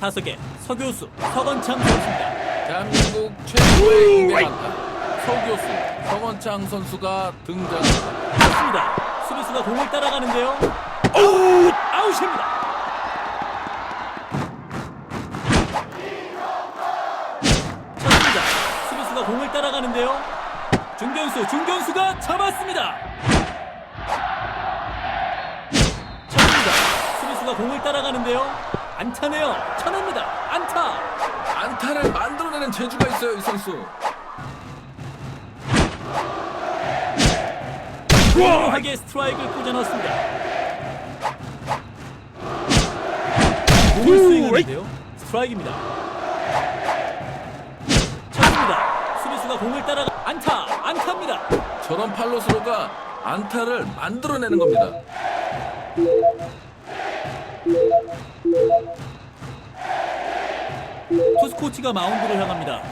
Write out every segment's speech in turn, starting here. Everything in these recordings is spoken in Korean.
다섯 개 서교수 서건창 선수입니다. 대한민국 최고의 인맥한다. 서교수 성원창 선수가 등장합니다. 맞습니다. 수비수가 공을 따라가는데요. 아웃! 아웃입니다. 쳤습니다. 수비수가 공을 따라가는데요. 중견수, 중견수가 잡았습니다. 쳤습니다. 수비수가 공을 따라가는데요. 안타네요. 쳐냅니다. 안타. 안타를 만들어내는 재주가 있어요 이 선수. 훌륭하게 스트라이크를 꽂아 넣었습니다. 공을 스윙하는데요. 스트라이크입니다. 쳤습니다. 수비수가 공을 따라가 안타, 안타입니다. 저런 팔로스로가 안타를 만들어내는 겁니다. 투수 코치가 마운드를 향합니다.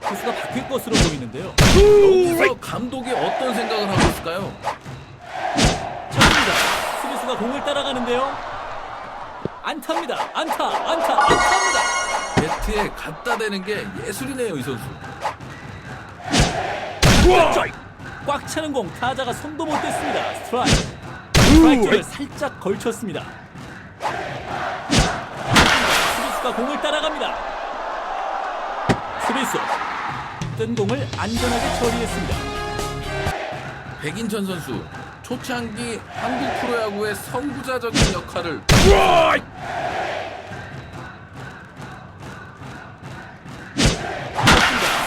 투수가 바뀔 것으로 보이는데요. 여기서 감독이 어떤 생각을 하고 있을까요? 쳤습니다. 수비수가 공을 따라가는데요. 안타입니다. 안타, 안타, 안타입니다. 배트에 갖다 대는 게 예술이네요 이 선수. 꽉 차는 공 타자가 손도 못 댔습니다. 스트라이크. 스트라이크를 살짝 걸쳤습니다. 수비수가 공을 따라갑니다. 수비수 뜬 공을 안전하게 처리했습니다. 백인천 선수 초창기 한국 프로야구의 선구자적인 역할을.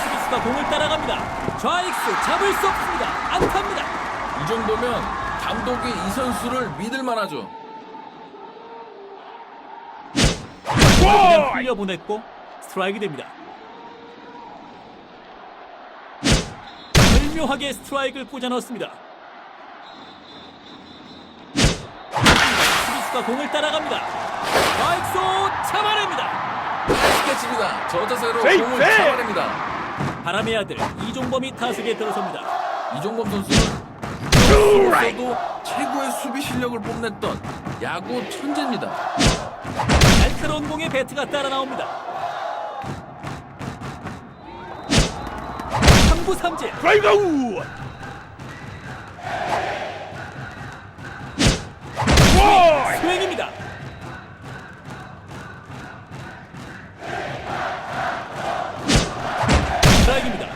수비수가 공을 따라갑니다. 좌익수 잡을 수 없습니다. 안타입니다. 이 정도면 감독이 이 선수를 믿을 만하죠. 그냥 흘려보냈고 스트라이크 됩니다. 절묘하게 스트라이크를 꽂아 넣었습니다. 수비수가 공을 따라갑니다. 좌익수 잡아냅니다. 스케치입니다. 저 자세로 공을 잡아냅니다. 바람의 아들 이종범이 타석에 들어섭니다. 이종범 선수는 수비로서도 최고의 수비 실력을 뽐냈던 야구 천재입니다. 날카로운 공에 배트가 따라 나옵니다. 3구 3진 스윙입니다. 스트라이크입니다.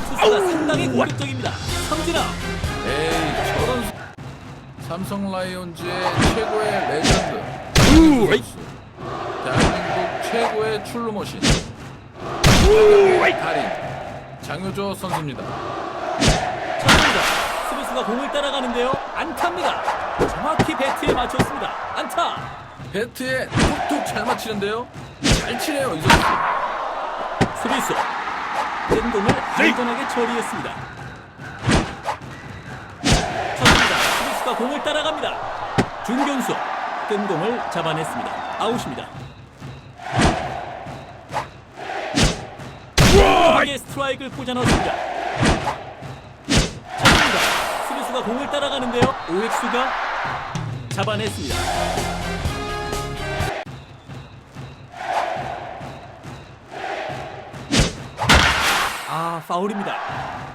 투수가 상당히 공격적입니다. 삼진아 에이 수- 삼성 라이온즈의 최고의 레전드 선수 대한민국 최고의 출루 머신 최강의 달인 장효조 선수입니다. 쳤습니다. 수비수가 공을 따라가는데요. 안타입니다. 정확히 배트에 맞췄습니다. 안타. 배트에 톡톡 잘 맞히는데요. 잘 치네요 이 선수. 수비수 뜬 공을 안전하게 처리했습니다. 수비수가 공을 따라갑니다. 중견수 뜬 공을 잡아냈습니다. 아웃입니다. 하게 스트라이크를 꽂아 넣었습니다. 쳤습니다. 수비수가 공을 따라가는데요. 오익수가 잡아냈습니다. 아 파울입니다.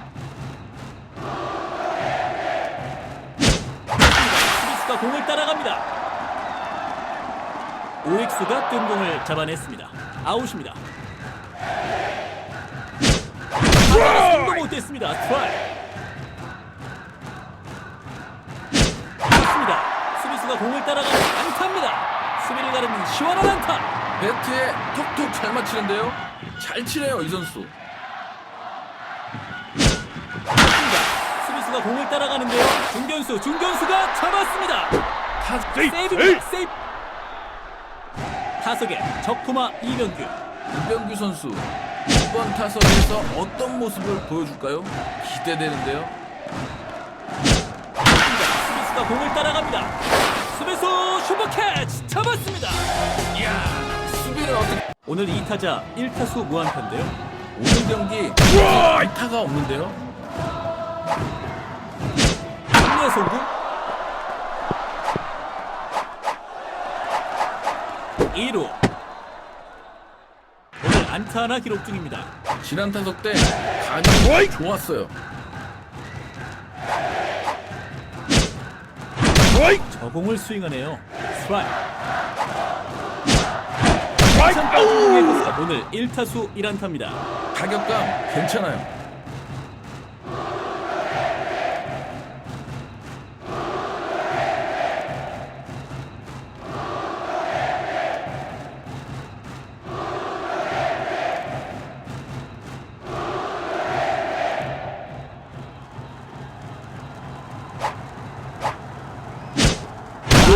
수비수가 공을 따라갑니다. 오익수가 뜬 공을 잡아냈습니다. 아웃입니다. 타자가 손도 못 댔습니다. 스트라이크. 맞습니다. 수비수가 공을 따라가는 안타입니다. 수비를 가르는 시원한 안타. 배트에 톡톡 잘 맞히는데요. 잘 치네요 이 선수. 수비수가 공을 따라가는데요. 중견수, 중견수가 잡았습니다. 타 세이브입니다. 세이브. 타석에 적토마 이병규. 이병규 선수 이번 타석에서 어떤 모습을 보여줄까요? 기대되는데요. 수비수가 공을 따라갑니다. 수비수 슈퍼캐치 잡았습니다. 이야 수비는 어떻게? 오늘 2타자 1타수 무안타인데요. 오늘 경기 안타가 없는데요. 수비의 성공. 1호 오늘 안타 하나 기록 중입니다. 지난 타석 때 간이 좋았어요. 저 공을 스윙하네요. 스트라이 오늘 1타수 1안타입니다. 타격감 괜찮아요.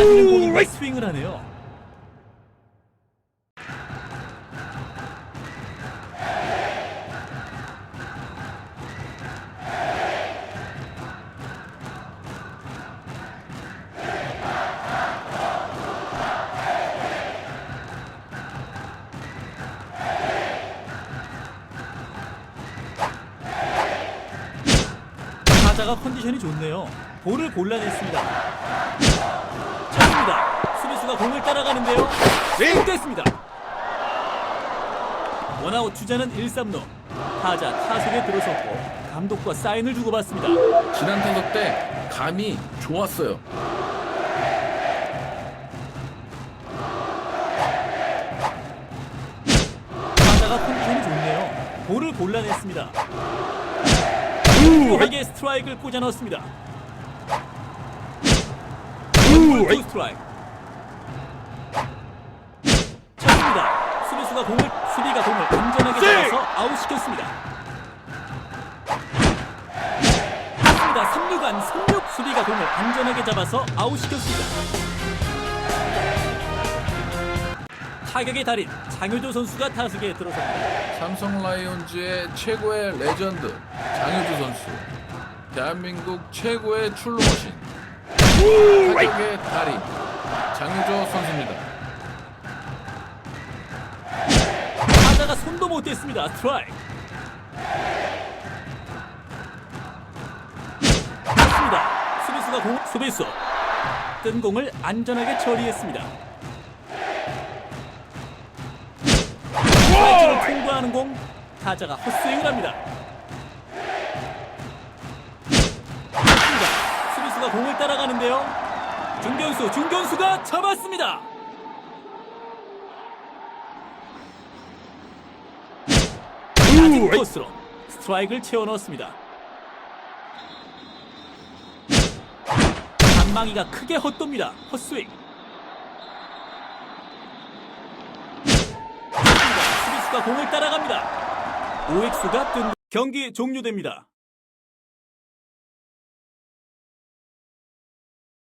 빠지는 공인데 스윙을 하네요. 타자가 컨디션이 좋네요. 볼을 골라냈습니다. 수비수가 공을 따라가는데요. 됐습니다. 원아웃 주자는 1, 3루. 타자 타석에 들어섰고 감독과 사인을 주고받습니다. 지난 타석 때 감이 좋았어요. 타자가 컨디션이 좋네요. 볼을 골라냈습니다. 묘하게 스트라이크를 꽂아 넣었습니다. 투 스트라이크. 아웃시켰습니다. 쳤습니다. 3루간 3루 수비가 공을 안전하게 잡아서 아웃시켰습니다. 타격의 달인 장효조 선수가 타석에 들어섭니다. 삼성 라이온즈의 최고의 레전드 장효주 선수. 대한민국 최고의 출루머신. 타격의 달인 장효조 선수입니다. 타자가 손도 못 댔습니다. 스트라이크. 맞습니다. 수비수가 공 수비수 뜬 공을 안전하게 처리했습니다. 스트라이크를 통과하는 공 타자가 헛스윙을 합니다. 맞습니다. 수비수가 공을 따라가는데요. 중견수 중견수가 잡았습니다. 코스로 스트라이크를 채워 넣었습니다. 한망이가 크게 헛돕니다. 헛스윙. 수비수가 공을 따라갑니다. 오익수가 뜬 경기 종료됩니다.